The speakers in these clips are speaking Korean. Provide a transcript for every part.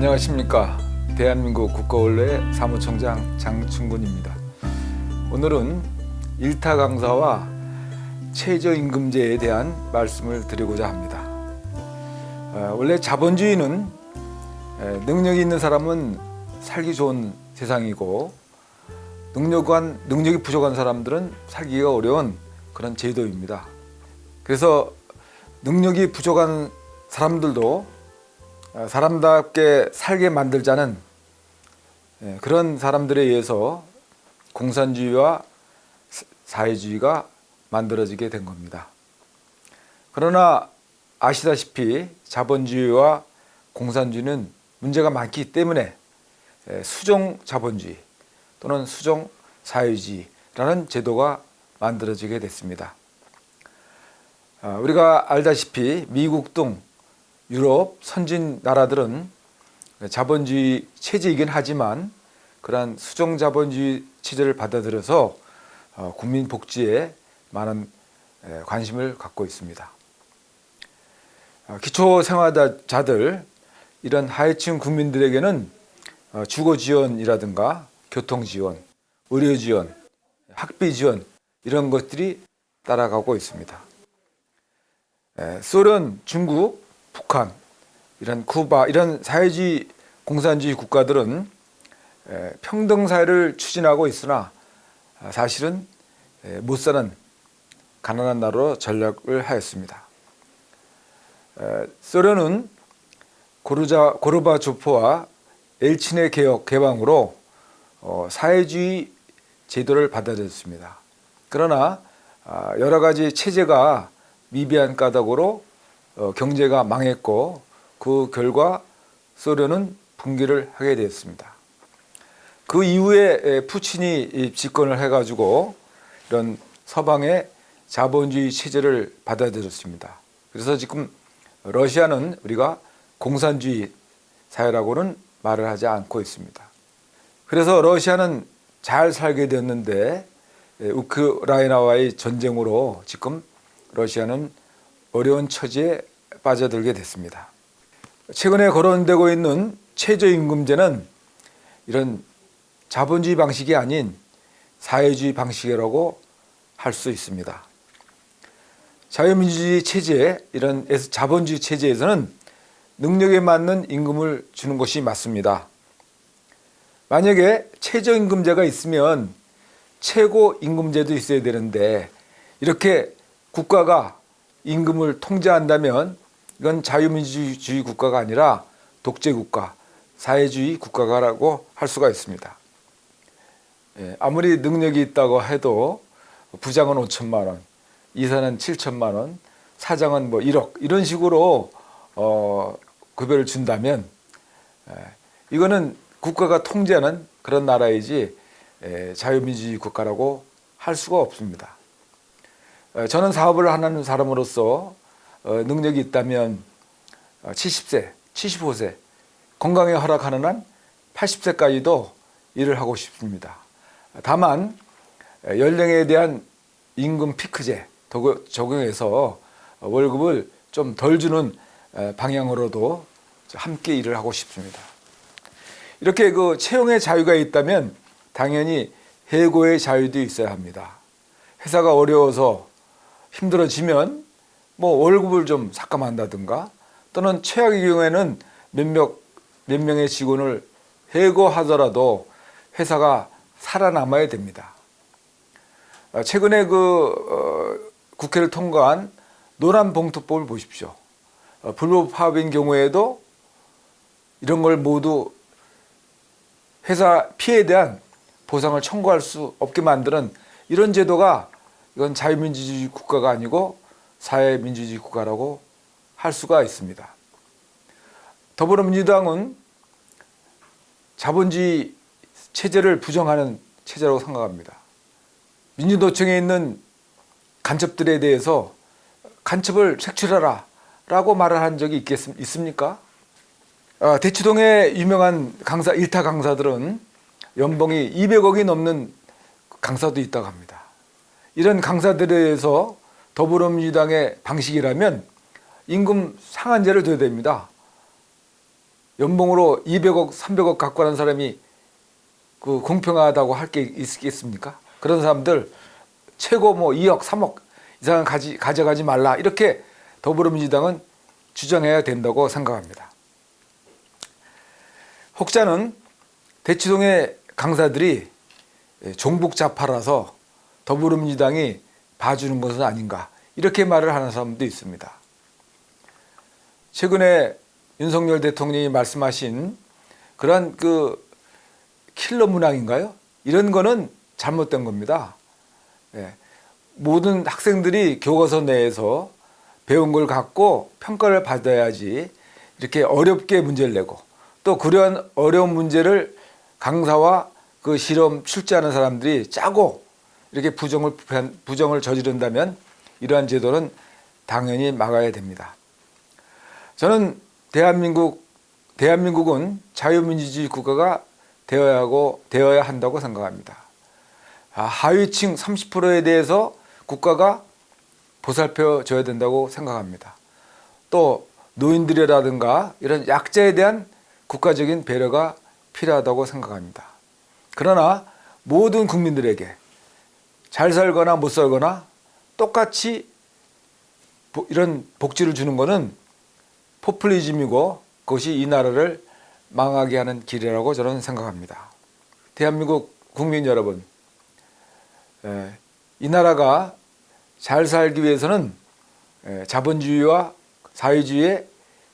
안녕하십니까 대한민국 국가원래 사무총장 장충군입니다. 오늘은 일타 강사와 최저임금제에 대한 말씀을 드리고자 합니다. 어, 원래 자본주의는 에, 능력이 있는 사람은 살기 좋은 세상이고 능력한 능력이 부족한 사람들은 살기가 어려운 그런 제도입니다. 그래서 능력이 부족한 사람들도 어, 사람답게 살게 만들자는 예, 그런 사람들에 의해서 공산주의와 사- 사회주의가 만들어지게 된 겁니다. 그러나 아시다시피 자본주의와 공산주의는 문제가 많기 때문에 예, 수종 자본주의 또는 수종 사회주의라는 제도가 만들어지게 됐습니다. 아, 우리가 알다시피 미국 등 유럽 선진 나라들은 자본주의 체제이긴 하지만 그러한 수종 자본주의 체제를 받아들여서 어, 국민 복지에 많은 에, 관심을 갖고 있습니다. 어, 기초 생활자들 이런 하위층 국민들에게는 어, 주거 지원이라든가 교통 지원, 의료 지원, 학비 지원 이런 것들이 따라가고 있습니다. 에, 소련, 중국, 북한 이런 쿠바 이런 사회주의 공산주의 국가들은 에, 평등 사회를 추진하고 있으나 아, 사실은 에, 못 사는 가난한 나라로 전략을 하였습니다. 에, 소련은 고르자 고르바초프와 엘친의 개혁 개방으로 어, 사회주의 제도를 받아들였습니다. 그러나 아, 여러 가지 체제가 미비한 까닭으로 어, 경제가 망했고 그 결과 소련은 붕괴를 하게 되었습니다. 그 이후에 에, 푸친이 이 집권을 해가지고 이런 서방의 자본주의 체제를 받아들였습니다. 그래서 지금 러시아는 우리가 공산주의 사회라고는 말을 하지 않고 있습니다. 그래서 러시아는 잘 살게 되었는데 에, 우크라이나와의 전쟁으로 지금 러시아는 어려운 처지에 빠져들게 됐습니다. 최근에 거론되고 있는 최저임금제는 이런 자본주의 방식이 아닌 사회주의 방식이라고 할 수 있습니다. 자유민주주의 체제, 이런 자본주의 체제에서는 능력에 맞는 임금을 주는 것이 맞습니다. 만약에 최저임금제가 있으면 최고임금제도 있어야 되는데 이렇게 국가가 임금을 통제한다면 이건 자유민주주의 국가가 아니라 독재 국가, 사회주의 국가라고 할 수가 있습니다. 예, 아무리 능력이 있다고 해도 부장은 5천만 원, 이사는 7천만 원, 사장은 뭐 1억 이런 식으로 어, 급여를 준다면 예, 이거는 국가가 통제하는 그런 나라이지 예, 자유민주주의 국가라고 할 수가 없습니다. 어, 저는 사업을 하는 사람으로서 어, 능력이 있다면 70세, 75세 건강에 허락하는 한 80세까지도 일을 하고 싶습니다. 다만 어, 연령에 대한 임금 피크제 적용해서 월급을 좀 덜 주는 방향으로도 함께 일을 하고 싶습니다. 이렇게 그 채용의 자유가 있다면 당연히 해고의 자유도 있어야 합니다. 회사가 어려워서 힘들어지면 뭐 월급을 좀 삭감한다든가 또는 최악의 경우에는 몇몇 몇 명의 직원을 해고하더라도 회사가 살아남아야 됩니다. 아, 최근에 그 어, 국회를 통과한 노란 봉투법을 보십시오. 어, 불법 파업인 경우에도 이런 걸 모두 회사 피해에 대한 보상을 청구할 수 없게 만드는 이런 제도가 이건 자유민주주의 국가가 아니고 사회민주주의 국가라고 할 수가 있습니다. 더불어민주당은 자본주의 체제를 부정하는 체제라고 생각합니다. 민주노총에 있는 간첩들에 대해서 간첩을 색출하라 라고 말을 한 적이 있겠, 있습니까? 아, 대치동의 유명한 강사, 일타 강사들은 연봉이 200억이 넘는 강사도 있다고 합니다. 이런 강사들에 대해서 더불어민주당의 방식이라면 임금 상한제를 둬야 됩니다. 연봉으로 200억, 300억 갖고 가는 사람이 그 공평하다고 할 게 있겠습니까? 그런 사람들 최고 뭐 2억, 3억 이상 가지, 가져가지 말라. 이렇게 더불어민주당은 주장해야 된다고 생각합니다. 혹자는 대치동의 강사들이 종북 좌파라서 더불어민주당이 봐주는 것은 아닌가 이렇게 말을 하는 사람도 있습니다. 최근에 윤석열 대통령이 말씀하신 그런 그 킬러 문항인가요? 이런 거는 잘못된 겁니다. 예. 모든 학생들이 교과서 내에서 배운 걸 갖고 평가를 받아야지 이렇게 어렵게 문제를 내고 또 그러한 어려운 문제를 강사와 그 실험 출제하는 사람들이 짜고 이렇게 부정을 부정을 저지른다면 이러한 제도는 당연히 막아야 됩니다. 저는 대한민국 대한민국은 자유민주주의 국가가 되어야 하고 되어야 한다고 생각합니다. 아, 하위층 30%에 대해서 국가가 보살펴 줘야 된다고 생각합니다. 또 노인들이라든가 이런 약자에 대한 국가적인 배려가 필요하다고 생각합니다. 그러나 모든 국민들에게 잘 살거나 못 살거나 똑같이 이런 복지를 주는 것은 포퓰리즘이고 그것이 이 나라를 망하게 하는 길이라고 저는 생각합니다. 대한민국 국민 여러분, 이 나라가 잘 살기 위해서는 자본주의와 사회주의의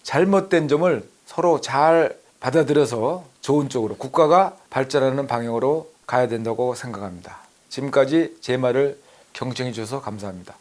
잘못된 점을 서로 잘 받아들여서 좋은 쪽으로 국가가 발전하는 방향으로 가야 된다고 생각합니다. 지금까지 제 말을 경청해 주셔서 감사합니다.